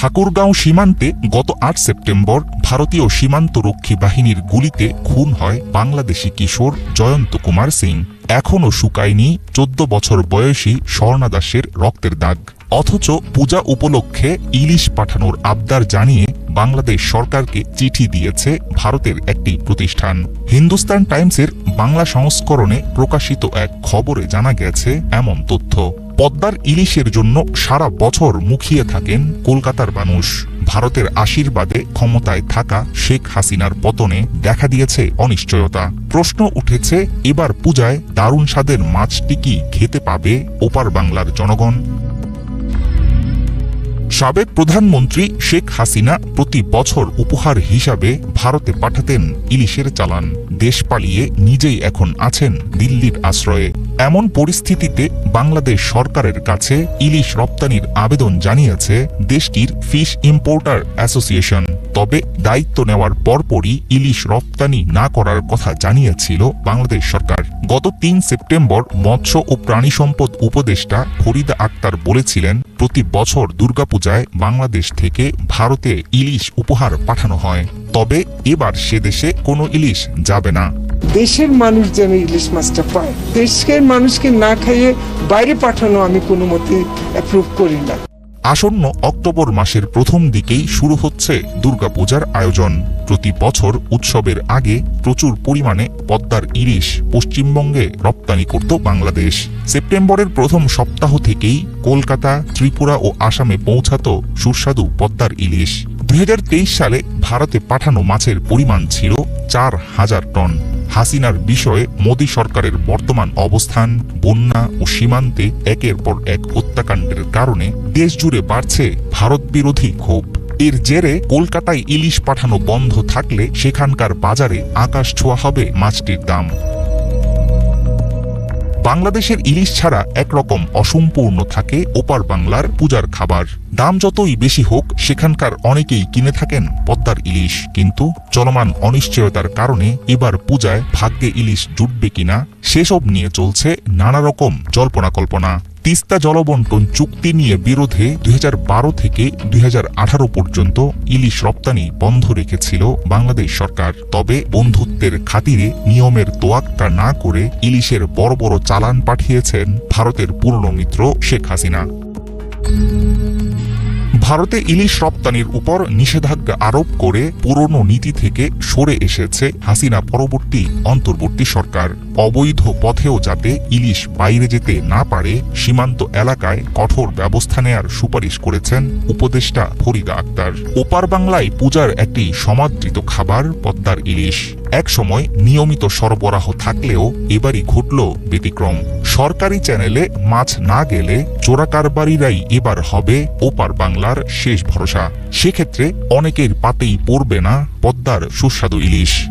ঠাকুরগাঁও সীমান্তে গত আট সেপ্টেম্বর ভারতীয় সীমান্তরক্ষী বাহিনীর গুলিতে খুন হয় বাংলাদেশি কিশোর জয়ন্ত কুমার সিং। এখনও শুকায়নি চোদ্দ বছর বয়সী স্বর্ণা দাসের রক্তের দাগ। অথচ পূজা উপলক্ষে ইলিশ পাঠানোর আবদার জানিয়ে বাংলাদেশ সরকারকে চিঠি দিয়েছে ভারতের একটি প্রতিষ্ঠান। হিন্দুস্তান টাইমসের বাংলা সংস্করণে প্রকাশিত এক খবরে জানা গেছে এমন তথ্য। পদ্মার ইলিশের জন্য সারা বছর মুখিয়ে থাকেন কলকাতার মানুষ। ভারতের আশীর্বাদে ক্ষমতায় থাকা শেখ হাসিনার পতনে দেখা দিয়েছে অনিশ্চয়তা। প্রশ্ন উঠেছে, এবার পূজায় দারুণ স্বাদের মাছটি কি খেতে পাবে ওপার বাংলার জনগণ? সাবেক প্রধানমন্ত্রী শেখ হাসিনা প্রতি বছর উপহার হিসাবে ভারতে পাঠাতেন ইলিশের চালান। দেশ পালিয়ে নিজেই এখন আছেন দিল্লির আশ্রয়ে। এমন পরিস্থিতিতে বাংলাদেশ সরকারের কাছে ইলিশ রপ্তানির আবেদন জানিয়েছে দেশটির ফিশ ইম্পোর্টার অ্যাসোসিয়েশন। তবে দায়িত্ব নেওয়ার পরপরই ইলিশ রপ্তানি না করার কথা জানিয়েছিল বাংলাদেশ সরকার। গত তিন সেপ্টেম্বর মৎস্য ও প্রাণী সম্পদ উপদেষ্টা ফরিদা আক্তার বলেছিলেন, প্রতি বছর দুর্গাপূজায় বাংলাদেশ থেকে ভারতে ইলিশ উপহার পাঠানো হয়। তবে এবার সে দেশে কোনো ইলিশ যাবে না। দেশের মানুষ যেন ইলিশ মাছটা পায়। দেশের মানুষকে না খাইয়ে বাইরে পাঠানো আমি কোনো মতে অ্যাপ্রুভ করি না। আসন্ন অক্টোবর মাসের প্রথম দিকেই শুরু হচ্ছে দুর্গাপূজার আয়োজন। প্রতি বছর উৎসবের আগে প্রচুর পরিমাণে পদ্মার ইলিশ পশ্চিমবঙ্গে রপ্তানি করত বাংলাদেশ। সেপ্টেম্বরের প্রথম সপ্তাহ থেকেই কলকাতা, ত্রিপুরা ও আসামে পৌঁছাত সুস্বাদু পদ্মার ইলিশ। দু হাজার তেইশ সালে ভারতে পাঠানো মাছের পরিমাণ ছিল চার হাজার টন। হাসিনার বিষয়ে মোদী সরকারের বর্তমান অবস্থান, বন্যা ও সীমান্তে একের পর এক হত্যাকাণ্ডের কারণে দেশ জুড়ে বাড়ছে ভারত বিরোধী ক্ষোভ। এর জেরে কলকাতায় ইলিশ পাঠানো বন্ধ থাকলে সেখানকার বাজারে আকাশ ছোঁয়া হবে মাছটির দাম। বাংলাদেশের ইলিশ ছাড়া একরকম অসম্পূর্ণ থাকে ওপার বাংলার পূজার খাবার। দাম যতই বেশি হোক, সেখানকার অনেকেই কিনে থাকেন পদ্মার ইলিশ। কিন্তু চলমান অনিশ্চয়তার কারণে এবার পূজায় ভাগ্যে ইলিশ জুটবে কিনা, সেসব নিয়ে চলছে নানা রকম জল্পনা কল্পনা। তিস্তা জলবন্টন চুক্তি নিয়ে বিরোধে দুই হাজার বারো থেকে দুই হাজার আঠারো পর্যন্ত ইলিশ রপ্তানি বন্ধ রেখেছিল বাংলাদেশ সরকার। তবে বন্ধুত্বের খাতিরে নিয়মের তোয়াক্কা না করে ইলিশের বড় বড় চালান পাঠিয়েছেন ভারতের পূর্ণ মিত্র শেখ হাসিনা। ভারতে ইলিশ রপ্তানির উপর নিষেধাজ্ঞা আরোপ করে পুরনো নীতি থেকে সরে এসেছে হাসিনা পরবর্তী অন্তর্বর্তী সরকার। অবৈধ পথেও যাতে ইলিশ বাইরে যেতে না পারে, সীমান্ত এলাকায় কঠোর ব্যবস্থা নেয়ার সুপারিশ করেছেন উপদেষ্টা ফরিদা আক্তার। ওপার বাংলায় পূজার একটি সমাদৃত খাবার, পদ্মার ইলিশ। একসময় নিয়মিত সরবরাহ থাকলেও এবারই ঘটল ব্যতিক্রম। সরকারি চ্যানেলে মাছ না গেলে চোরাকারবারিরাই এবার হবে ওপার বাংলার শেষ ভরসা। সেক্ষেত্রে অনেকের পাতেই পড়বে না পদ্মার সুস্বাদু ইলিশ।